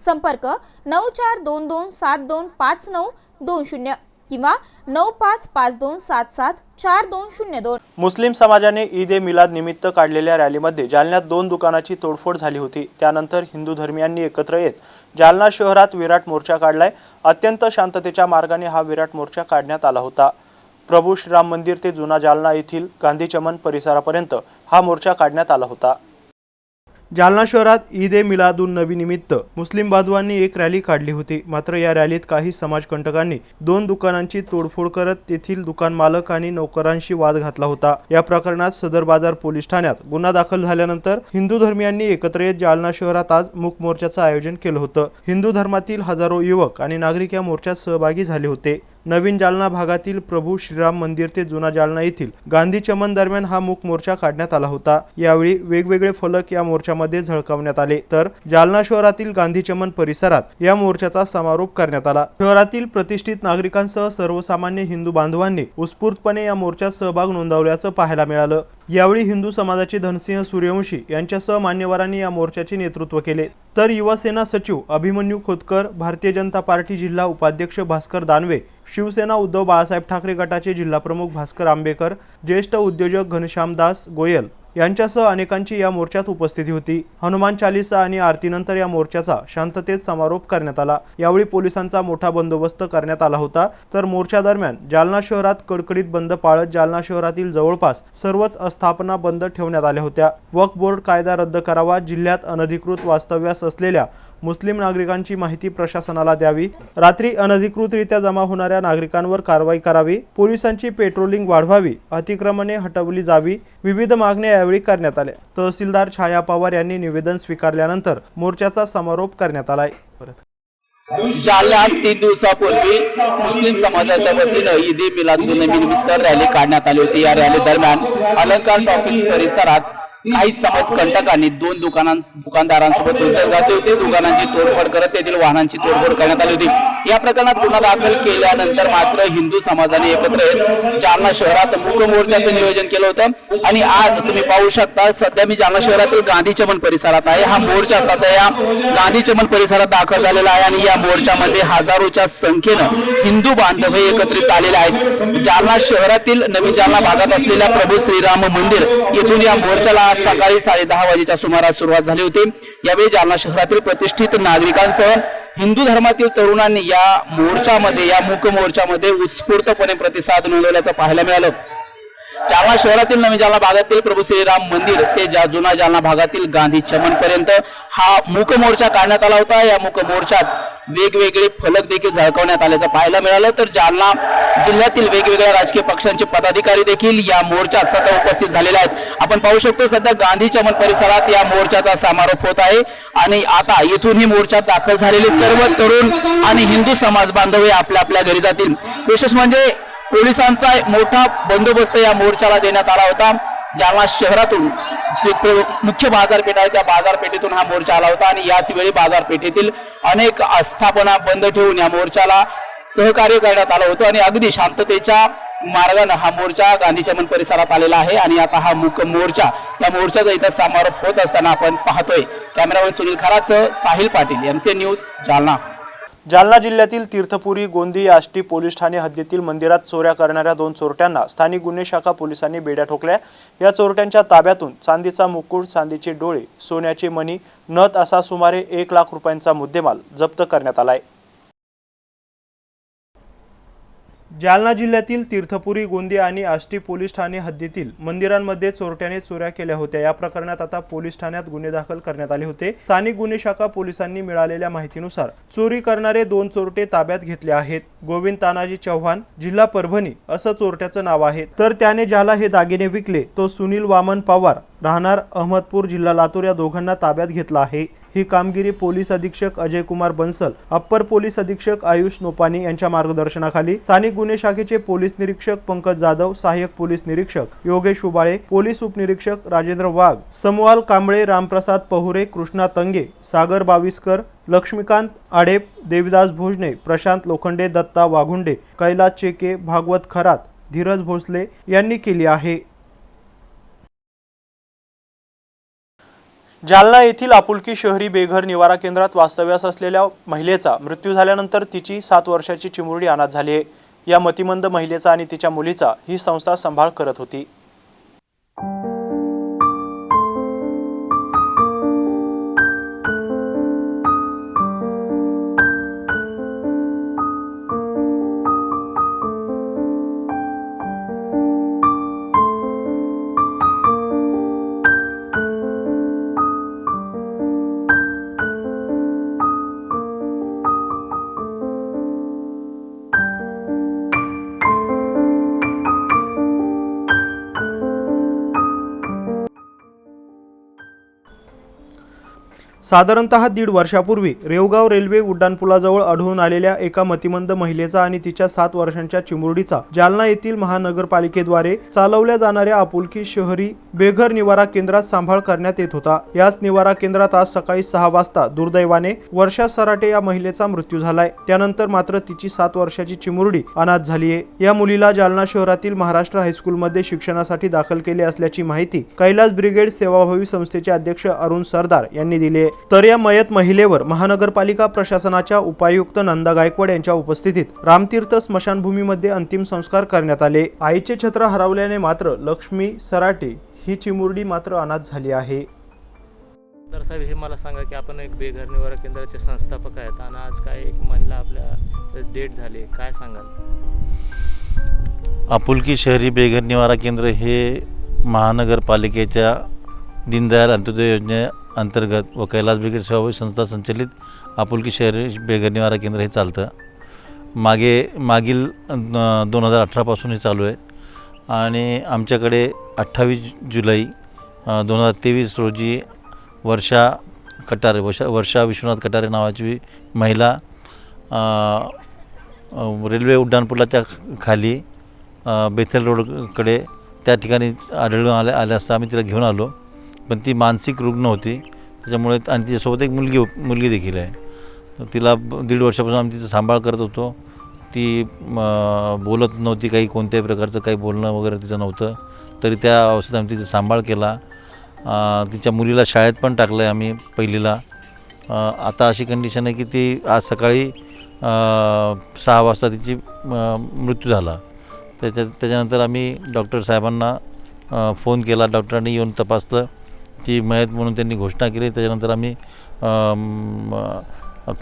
संपर्क नऊ चार दोन दोन सात दोन पाच नऊ दोन शून्य किंवा नऊ पाच पाच दोन सात सात चार दोन शून्य दोन. मुस्लिम समाजाने ईद ए मिलाद निमित्त काढलेल्या रॅलीमध्ये जालन्यात दोन दुकानाची तोडफोड झाली होती. त्यानंतर हिंदू धर्मियांनी एकत्र येत जालना शहरात विराट मोर्चा काढलाय. अत्यंत शांततेच्या मार्गाने हा विराट मोर्चा काढण्यात आला होता. प्रभू श्रीराम मंदिर ते जुना जालना येथील गांधी चमन परिसरापर्यंत हा मोर्चा काढण्यात आला होता. जालना शहरात ईद ए मिलादुन नबी निमित्त मुस्लिम बांधवांनी एक रॅली काढली होती. मात्र या रॅलीत काही समाजकंटकांनी दोन दुकानांची तोडफोड करत तेथील दुकान मालक आणि नोकरांशी वाद घातला होता. या प्रकरणात सदर बाजार पोलीस ठाण्यात गुन्हा दाखल झाल्यानंतर हिंदू धर्मियांनी एकत्र येत जालना शहरात आज मूक मोर्चाचं आयोजन केलं होतं. हिंदू धर्मातील हजारो युवक आणि नागरिक या मोर्चात सहभागी झाले होते. नवीन जालना भागातील प्रभू श्रीराम मंदिर ते जुना जालना येथील गांधी चमन दरम्यान हा मूक मोर्चा काढण्यात आला होता. यावेळी वेगवेगळे फलक या मोर्चामध्ये झळकावण्यात आले. तर जालना शहरातील गांधी चमन परिसरात या मोर्चाचा समारोप करण्यात आला. शहरातील प्रतिष्ठित नागरिकांसह सर्वसामान्य हिंदू बांधवांनी उत्स्फूर्तपणे या मोर्चात सहभाग नोंदवल्याचं पाहायला मिळालं. यावेळी हिंदू समाजाचे धनसिंह सूर्यवंशी यांच्यासह मान्यवरांनी या मोर्चाचे नेतृत्व केले. तर युवासेना सचिव अभिमन्यू खोतकर भारतीय जनता पार्टी जिल्हा उपाध्यक्ष भास्कर दानवे शिवसेना उद्धव बाळासाहेब ठाकरे गटाचे जिल्हाप्रमुख भास्कर आंबेकर ज्येष्ठ उद्योजक घनश्यामदास गोयल यांच्यासह अनेकांची या मोर्चात उपस्थिती होती. हनुमान चालिसा आणि आरतीनंतर या मोर्चाचा शांततेत समारोप करण्यात आला. यावेळी पोलिसांचा मोठा बंदोबस्त करण्यात आला होता. तर मोर्चा दरम्यान जालना शहरात कडकडीत बंद पाळत जालना शहरातील जवळपास सर्वच आस्थापना बंद ठेवण्यात आल्या होत्या. वक्फ बोर्ड कायदा रद्द करावा जिल्ह्यात अनधिकृत वास्तव्यास असलेल्या मुस्लिम नागरिकांची माहिती प्रशासनाला द्यावी. रात्री अनधिकृतरित्या जमा होणाऱ्या नागरिकांवर कारवाई करावी. पोलिसांची पेट्रोलिंग वाढवावी. अतिक्रमणे हटवली जावी. विविध मागण्या यावेळी करण्यात आल्या. तहसीलदार छाया पवार यांनी निवेदन स्वीकारल्यानंतर मोर्चाचा समारोप करण्यात आलाय. जालन्यात तीन दिवसापूर्वी मुस्लिम समाजाच्या वतीनं ईदी मिलाद निमित्त रॅली काढण्यात आली होती. या रॅली दरम्यान अलंकार टॉकीज परिसरात काही समाजकंटकांनी दोन दुकानां दुकानदारांसोबत घुसळ घातली होती दुकानांची तोडफोड करत तेथील वाहनांची तोडफोड करण्यात आली होती. या प्रकरणात गुन्हा दाखल केल्यानंतर मात्र हिंदू समाजाने एकत्र येत जालना शहरात मूक मोर्चाचं नियोजन केलं होतं. आणि आज तुम्ही पाहू शकता सध्या मी जालना शहरातील गांधी चमन परिसरात आहे. हा मोर्चा सध्या या गांधी चमन परिसरात दाखल झालेला आहे आणि या मोर्चामध्ये हजारोच्या संख्येनं हिंदू बांधव हे एकत्रित आलेले आहेत. जालना शहरातील नवीन जालना भागात असलेल्या प्रभू श्रीराम मंदिर येथून या मोर्चाला आज सकाळी साडे दहा वाजेच्या सुमारास सुरुवात झाली होती. यावेळी जालना शहरातील प्रतिष्ठित नागरिकांसह हिंदू धर्मातील तरुणांनी या मोर्चामध्ये या मूक मोर्चामध्ये उत्स्फूर्तपणे प्रतिसाद नोंदवल्याचं पाहायला मिळालं. जालना शहरातील नवीन जालना भागातील प्रभू श्रीराम मंदिर ते जा जुना जालना भागातील गांधी चमन पर्यंत हा मूक मोर्चा काढण्यात आला होता. या मूक मोर्चात वेगवेगळे फलक देखील झळकवण्यात आल्याचं पाहायला मिळालं. तर जालना जिल्ह्यातील वेगवेगळ्या राजकीय पक्षांचे पदाधिकारी देखील या मोर्चात सध्या उपस्थित झालेले आहेत. आपण पाहू शकतो सध्या गांधी चमन परिसरात या मोर्चाचा समारोप होत आहे आणि आता येथून ही मोर्चात दाखल झालेले सर्व तरुण आणि हिंदू समाज बांधव हे आपल्या आपल्या घरी जातील. विशेष म्हणजे पोलिसांचा मोठा बंदोबस्त या मोर्चाला देण्यात आला होता जालना शहरातून मुख्य बाजारपेठ आहे त्या बाजारपेठेतून हा मोर्चा आला होता. आणि याच वेळी बाजारपेठेतील अनेक आस्थापना बंद ठेवून या मोर्चाला सहकार्य करण्यात आलं होतं. आणि अगदी शांततेच्या मार्गानं हा मोर्चा गांधी चमन परिसरात आलेला आहे. आणि आता हा मुक मोर्चा या मोर्चाचा इथं समारोप होत असताना आपण पाहतोय. कॅमेरामॅन सुनील खराच साहिल पाटील एमसी न्यूज जालना. जालना जिल्ह्यातील तीर्थपुरी गोंदी आष्टी पोलीस ठाणे हद्दीतील मंदिरात चोऱ्या करणाऱ्या दोन चोरट्यांना स्थानिक गुन्हे शाखा पोलिसांनी बेड्या ठोकल्या. या चोरट्यांच्या ताब्यातून चांदीचा मुकुट चांदीचे डोळे सोन्याचे मणी नथ असा सुमारे एक लाख रुपयांचा मुद्देमाल जप्त करण्यात आला आहे. जालना जिल्ह्यातील तीर्थपुरी गोंदिया आणि आष्टी पोलीस ठाणे हद्दीतील मंदिरांमध्ये चोरट्याने चोऱ्या केल्या होत्या. या प्रकरणात आता पोलीस ठाण्यात गुन्हे दाखल करण्यात आले होते. स्थानिक गुन्हे शाखा पोलिसांनी मिळालेल्या माहितीनुसार चोरी करणारे दोन चोरटे ताब्यात घेतले आहेत. गोविंद तानाजी चव्हाण जिल्हा परभणी असं चोरट्याचं नाव आहे. तर त्याने ज्याला हे दागिने विकले तो सुनील वामन पवार राहणार अहमदपूर जिल्हा लातूर या दोघांना ताब्यात घेतला आहे. ही कामगिरी पोलीस अधीक्षक अजय कुमार बन्सल अप्पर पोलीस अधीक्षक आयुष नोपानी यांच्या मार्गदर्शनाखाली स्थानिक गुन्हे शाखेचे पोलीस निरीक्षक पंकज जाधव सहाय्यक पोलीस निरीक्षक योगेश उबाळे पोलीस उपनिरीक्षक राजेंद्र वाघ समवाल कांबळे रामप्रसाद पहुरे कृष्णा तंगे सागर बाविस्कर लक्ष्मीकांत आडेप देविदास भोजने प्रशांत लोखंडे दत्ता वाघुंडे कैलास चेके भागवत खरात धीरज भोसले यांनी केली आहे. जालना येथील आपुलकी शहरी बेघर निवारा केंद्रात वास्तव्यास असलेल्या महिलेचा मृत्यू झाल्यानंतर तिची सात वर्षाची चिमुरडी अनाथ झाली आहे. या मतिमंद महिलेचा आणि तिच्या मुलीचा ही संस्था सांभाळ करत होती. साधारणतः दीड वर्षापूर्वी रेवगाव रेल्वे उड्डाणपुलाजवळ आढळून आलेल्या एका मतिमंद महिलेचा आणि तिच्या सात वर्षांच्या चिमुरडीचा जालना येथील महानगरपालिकेद्वारे चालवल्या जाणाऱ्या आपुलकी शहरी बेघर निवारा केंद्रात सांभाळ करण्यात येत होता. याच निवारा केंद्रात आज सकाळी सहा वाजता दुर्दैवाने वर्षा सराटे या महिलेचा मृत्यू झालाय. त्यानंतर मात्र तिची सात वर्षाची चिमुरडी अनाथ झालीये. या मुलीला जालना शहरातील महाराष्ट्र हायस्कूलमध्ये शिक्षणासाठी दाखल केले असल्याची माहिती कैलास ब्रिगेड सेवाभावी संस्थेचे अध्यक्ष अरुण सरदार यांनी दिली आहे तर या मयत महिलेवर महानगरपालिका प्रशासनाच्या उपायुक्त नंदा गायकवाड यांच्या उपस्थितीत रामतीर्थ स्मशानभूमीमध्ये अंतिम संस्कार करण्यात आले. आईचे छत्र हरवल्याने मात्र लक्ष्मी सराटे ही चिमुरडी मात्र अनाथ झाली आहे. तर साहेब हे मला सांगा की आपण एक बेघर निवारा केंद्राचे संस्थापक आहेत आणि आज काय एक महिला आपल्या डेट झाली काय सांगाल? आपुलकी शहरी बेघर निवारा केंद्र हे महानगरपालिकेच्या दीनदयाल अंत्योदय योजने अंतर्गत व कैलास ब्रिगेड सेवाभावी संस्था संचलित आपुलकी शहरी बेघर निवारा केंद्र हे चालतं. मागे मागील दोन हजार अठरापासून हे चालू आहे. आणि आमच्याकडे अठ्ठावीस जुलै दोन हजार तेवीस रोजी वर्षा कटारे वर्षा वर्षा विश्वनाथ कटारे नावाची महिला रेल्वे उड्डाणपुलाच्या खाली बेथल रोडकडे त्या ठिकाणी आढळून आल्या आल्या असता आम्ही तिला घेऊन आलो. पण ती मानसिक रुग्ण होती. त्याच्यामुळे आणि तिच्यासोबत एक मुलगी मुलगी देखील आहे. तर तिला दीड वर्षापासून आम्ही तिचा सांभाळ करत होतो. ती बोलत नव्हती काही कोणत्याही प्रकारचं काही बोलणं वगैरे तिचं नव्हतं. तरी त्या अवस्थेत आम्ही तिचा सांभाळ केला. तिच्या मुलीला शाळेत पण टाकलं आहे आम्ही पहिलीला. आता अशी कंडिशन आहे की ती आज सकाळी सहा वाजता तिची मृत्यू झाला. त्याच्या त्याच्यानंतर आम्ही डॉक्टर साहेबांना फोन केला. डॉक्टरांनी येऊन तपासलं. ती मयत म्हणून त्यांनी घोषणा केली. त्याच्यानंतर आम्ही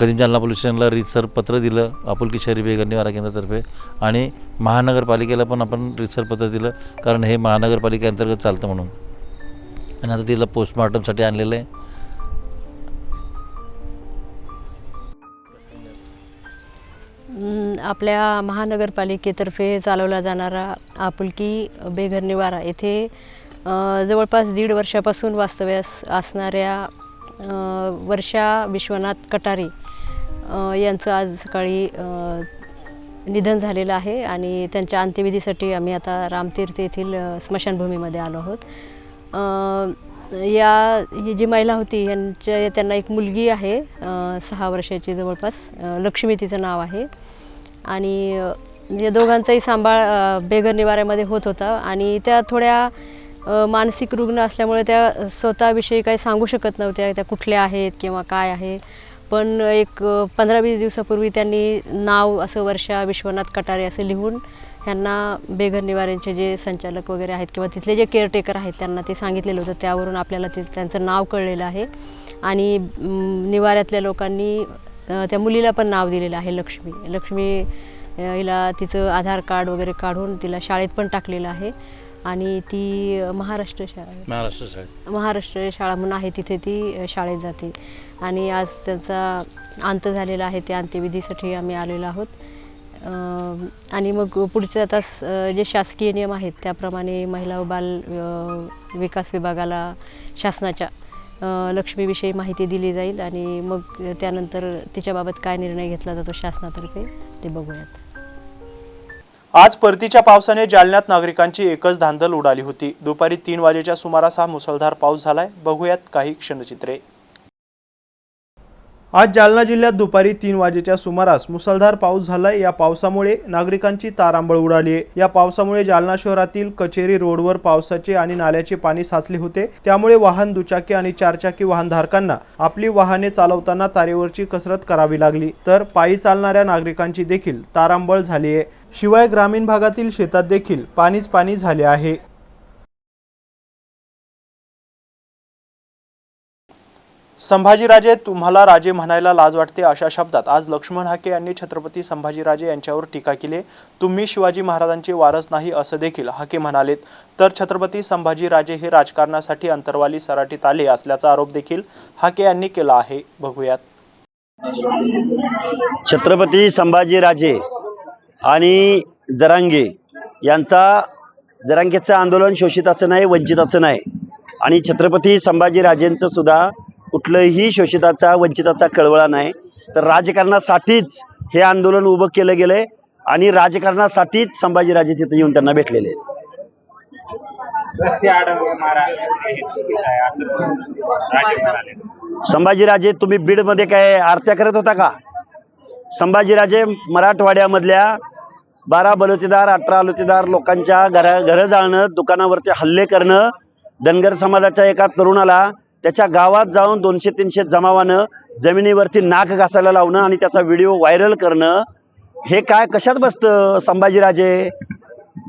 कदीम जालना पोलीस स्टेशनला रितसर पत्र दिलं आपुलकी शहरी बेघर निवारा केंद्रातर्फे. आणि महानगरपालिकेला पण आपण रितसर पत्र दिलं कारण हे महानगरपालिकेअंतर्गत चालतं म्हणून. आणि आता तिला पोस्टमॉर्टमसाठी आणलेलं आहे. आपल्या महानगरपालिकेतर्फे चालवला जाणारा आपुलकी बेघर निवारा येथे जवळपास दीड वर्षापासून वास्तव्यास असणाऱ्या वर्षा विश्वनाथ कटारे यांचं आज सकाळी निधन झालेलं आहे आणि त्यांच्या अंत्यविधीसाठी आम्ही आता रामतीर्थ येथील स्मशानभूमीमध्ये आलो आहोत. या ही जी महिला होती यांच्या त्यांना एक मुलगी आहे सहा वर्षाची जवळपास लक्ष्मी तिचं नाव आहे. आणि या दोघांचाही सांभाळ बेघर निवाऱ्यामध्ये होत होता आणि त्या थोड्या मानसिक रुग्ण असल्यामुळे त्या स्वतःविषयी काही सांगू शकत नव्हत्या त्या कुठल्या आहेत किंवा काय आहे. पण एक पंधरा वीस दिवसापूर्वी त्यांनी नाव असं वर्षा विश्वनाथ कटारे असं लिहून ह्यांना बेघर निवाऱ्यांचे जे संचालक वगैरे आहेत किंवा तिथले जे केअरटेकर आहेत त्यांना ते सांगितलेलं होतं. त्यावरून आपल्याला ते त्यांचं नाव कळलेलं आहे. आणि निवाऱ्यातल्या लोकांनी त्या मुलीला पण नाव दिलेलं आहे लक्ष्मी. लक्ष्मी हिला तिचं आधार कार्ड वगैरे काढून तिला शाळेत पण टाकलेलं आहे. आणि ती महाराष्ट्र शाळा. महाराष्ट्र शाळेत. महाराष्ट्र शाळा म्हणून आहे तिथे ती शाळेत जाते. आणि आज त्यांचा अंत झालेला आहे त्या अंत्यविधीसाठी आम्ही आलेलो आहोत. आणि मग पुढचे आता जे शासकीय नियम आहेत त्याप्रमाणे महिला व बाल विकास विभागाला शासनाच्या लक्ष्मीविषयी माहिती दिली जाईल. आणि मग त्यानंतर तिच्याबाबत काय निर्णय घेतला जातो शासनातर्फे ते बघूयात. आज परतीच्या पावसाने जालन्यात नागरिकांची एकच धांदल उडाली होती. दुपारी तीन वाजेच्या सुमारास हा मुसळधार पाऊस झालाय. बघूयात काही क्षणचित्रे. आज जालना जिल्ह्यात दुपारी तीन वाजेच्या सुमारास मुसळधार पाऊस झालाय. या पावसामुळे नागरिकांची तारांबळ उडाली आहे या पावसामुळे जालना शहरातील कचेरी रोडवर पावसाचे आणि नाल्याचे पाणी साचले होते. त्यामुळे वाहन दुचाकी आणि चारचाकी वाहनधारकांना आपली वाहने चालवताना तारेवरची कसरत करावी लागली. तर पायी चालणाऱ्या नागरिकांची देखील तारांबळ झाली आहे शिवाय ग्रामीण भागातील शेतात देखील पाणीच पाणी झाले आहे. संभाजीराजे तुम्हाला राजे म्हणायला लाज वाटते अशा शब्दात आज लक्ष्मण हाके यांनी छत्रपती संभाजीराजे यांच्यावर टीका केली. तुम्ही शिवाजी महाराजांचे वारस नाही असं देखील हाके म्हणालेत. तर छत्रपती संभाजीराजे हे राजकारणासाठी अंतरवाली सराटीत आले असल्याचा आरोप देखील हाके यांनी केला आहे. बघूयात. छत्रपती संभाजीराजे आणि जरांगे यांचा जरांगेचं आंदोलन शोषिताचं नाही वंचिताचं नाही. आणि छत्रपती संभाजीराजेंचं सुद्धा कुठलंही शोषिताचा वंचिताचा कळवळा नाही. तर राजकारणासाठीच हे आंदोलन उभं केलं गेलंय आणि राजकारणासाठीच संभाजीराजे तिथे येऊन त्यांना भेटलेले आहेत. आहे संभाजीराजे तुम्ही बीडमध्ये काय आरत्या करत होता का? संभाजीराजे मराठवाड्यामधल्या बारा बलुतेदार अठरा बलुतेदार लोकांच्या घरा घरं जाळणं दुकानावरती हल्ले करणं धनगर समाजाच्या एका तरुणाला त्याच्या गावात जाऊन दोनशे तीनशे जमावानं जमिनीवरती नाक घासायला लावणं आणि त्याचा व्हिडिओ व्हायरल करणं हे काय कशात बसतं संभाजीराजे?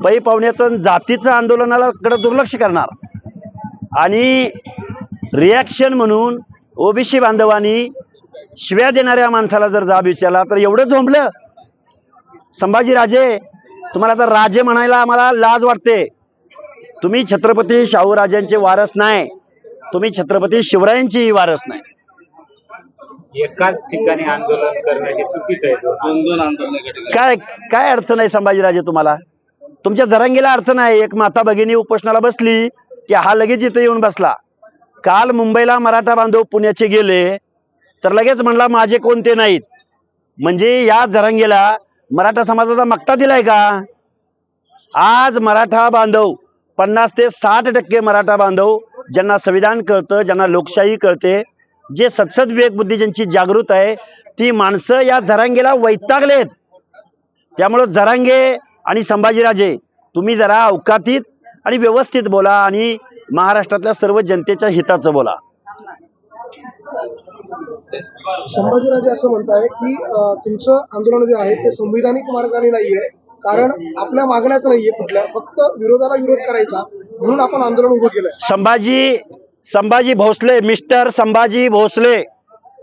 पै पाहुण्याचं जातीचं आंदोलनाला कडे दुर्लक्ष करणार. आणि रिॲक्शन म्हणून ओबीसी बांधवांनी शिव्या देणाऱ्या माणसाला जर जाब विचारला तर एवढं झोंबलं. संभाजीराजे तुम्हाला तर राजे म्हणायला आम्हाला लाज वाटते. तुम्ही छत्रपती शाहूराजांचे वारस नाही तुम्ही छत्रपती शिवरायांची वारस नाही. एकाच ठिकाणी आंदोलन करणं हे चुकीचं आहे. दोन दोन आंदोलन काय काय अडचण आहे संभाजीराजे तुम्हाला? तुमच्या जरांगीला अडचण आहे. एक माता भगिनी उपोषणाला बसली की हा लगेच इथे येऊन बसला. काल मुंबईला मराठा बांधव पुण्याचे गेले तर लगेच म्हणला माझे कोणते नाहीत? म्हणजे या जरांगीला मराठा समाजाचा मक्ता दिलाय का? आज मराठा बांधव पन्नास ते साठ टक्के मराठा बांधव ज्यांना संविधान कळतं ज्यांना लोकशाही कळते जे सत्सद विवेक बुद्धी ज्यांची जागृत आहे ती माणसं या झरांगेला वैतागलेत. त्यामुळं झरांगे आणि संभाजीराजे तुम्ही जरा अवकातीत आणि व्यवस्थित बोला आणि महाराष्ट्रातल्या सर्व जनतेच्या हिताचं बोला. संभाजीराजे असं म्हणताय की तुमचं आंदोलन जे आहे ते संविधानिक मार्गाने नाहीये. कारण आपल्या मागण्याच नाहीये कुठल्या. फक्त विरोधाला विरोध करायचा म्हणून आपण आंदोलन उभं केलं संभाजी संभाजी भोसले मिस्टर संभाजी भोसले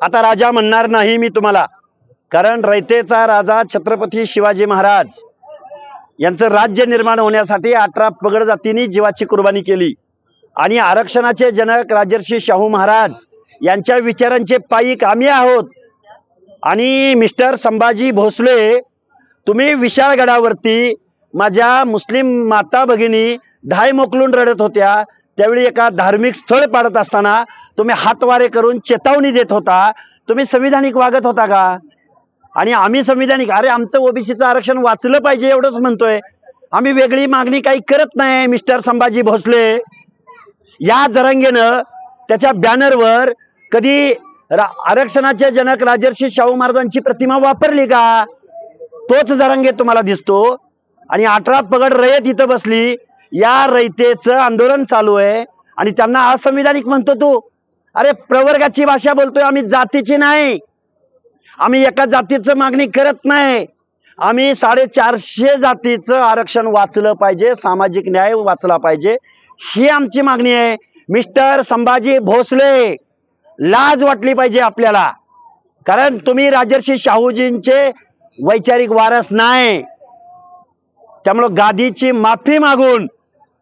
आता राजा म्हणणार नाही मी तुम्हाला. कारण रयतेचा राजा छत्रपती शिवाजी महाराज यांचं राज्य निर्माण होण्यासाठी अठरा पगड जातींनी जीवाची कुर्बानी केली. आणि आरक्षणाचे जनक राजर्षी शाहू महाराज यांच्या विचारांचे पायिक आम्ही आहोत. आणि मिस्टर संभाजी भोसले तुम्ही विशाळगडावरती माझ्या मुस्लिम माता भगिनी धाय मोकलून रडत होत्या. त्यावेळी एका धार्मिक स्थळ पाडत असताना तुम्ही हातवारे करून चेतावणी देत होता. तुम्ही संविधानिक वागत होता का? आणि आम्ही संविधानिक अरे आमचं ओबीसीचं आरक्षण वाचलं पाहिजे एवढंच म्हणतोय. आम्ही वेगळी मागणी काही करत नाही मिस्टर संभाजी भोसले. या जरंगेनं त्याच्या बॅनरवर कधी रा- आरक्षणाचे जनक राजर्षी शाहू महाराजांची प्रतिमा वापरली का? तोच जरांगे तुम्हाला दिसतो. आणि अठरा पगड रयत इथं बसली. या रयतेचं आंदोलन चालू आहे. आणि त्यांना असंविधानिक म्हणतो तू. अरे प्रवर्गाची भाषा बोलतोय आम्ही जातीची नाही. आम्ही एका जातीचं मागणी करत नाही. आम्ही साडेचारशे जातीचं आरक्षण वाचलं पाहिजे सामाजिक न्याय वाचला पाहिजे. ही आमची मागणी आहे. मिस्टर संभाजी भोसले लाज वाटली पाहिजे आपल्याला. कारण तुम्ही राजर्षी शाहूजींचे वैचारिक वारस नाही. त्यामुळं गादीची माफी मागून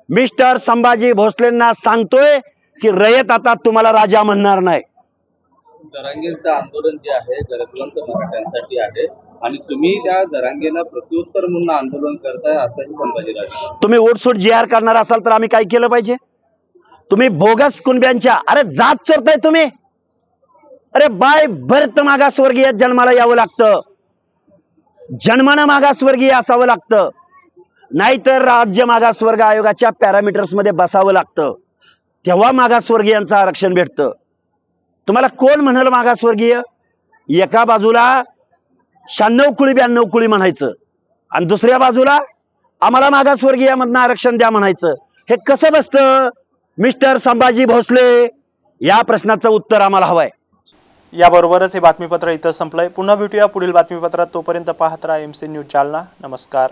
मिस्टर संभाजी भोसलेंना सांगतोय की रयत आता तुम्हाला राजा म्हणणार नाही. जरांगेचं आंदोलन जे आहे गरजवंत मराठ्यांसाठी आहे आणि तुम्ही त्या जरांगेला प्रत्युत्तर म्हणून आंदोलन करताय असंही संभाजीराजे तुम्ही ओटसूट जी आर करणार असाल तर आम्ही काय केलं पाहिजे? तुम्ही बोगस कुणब्यांच्या अरे जात चोरताय तुम्ही. अरे बाय भरत मागासवर्गीय जन्माला यावं लागतं. जन्मानं मागासवर्गीय असावं लागतं. नाहीतर राज्य मागासवर्ग आयोगाच्या पॅरामीटर्समध्ये बसावं लागतं. तेव्हा मागासवर्गीयांचं आरक्षण भेटतं. तुम्हाला कोण म्हणाल मागासवर्गीय एका बाजूला शहाण्णव कुळी ब्याण्णव कुळी म्हणायचं. आणि दुसऱ्या बाजूला आम्हाला मागासवर्गीयामधनं आरक्षण द्या म्हणायचं. हे कसं बसतं? मिस्टर संभाजी भोसले या प्रश्नाचं उत्तर आम्हाला हवंय. याबरोबरच हे बातमीपत्र इथं संपलंय. पुन्हा भेटूया पुढील बातमीपत्रात. तोपर्यंत पाहत राहा एम सी न्यूज जालना नमस्कार.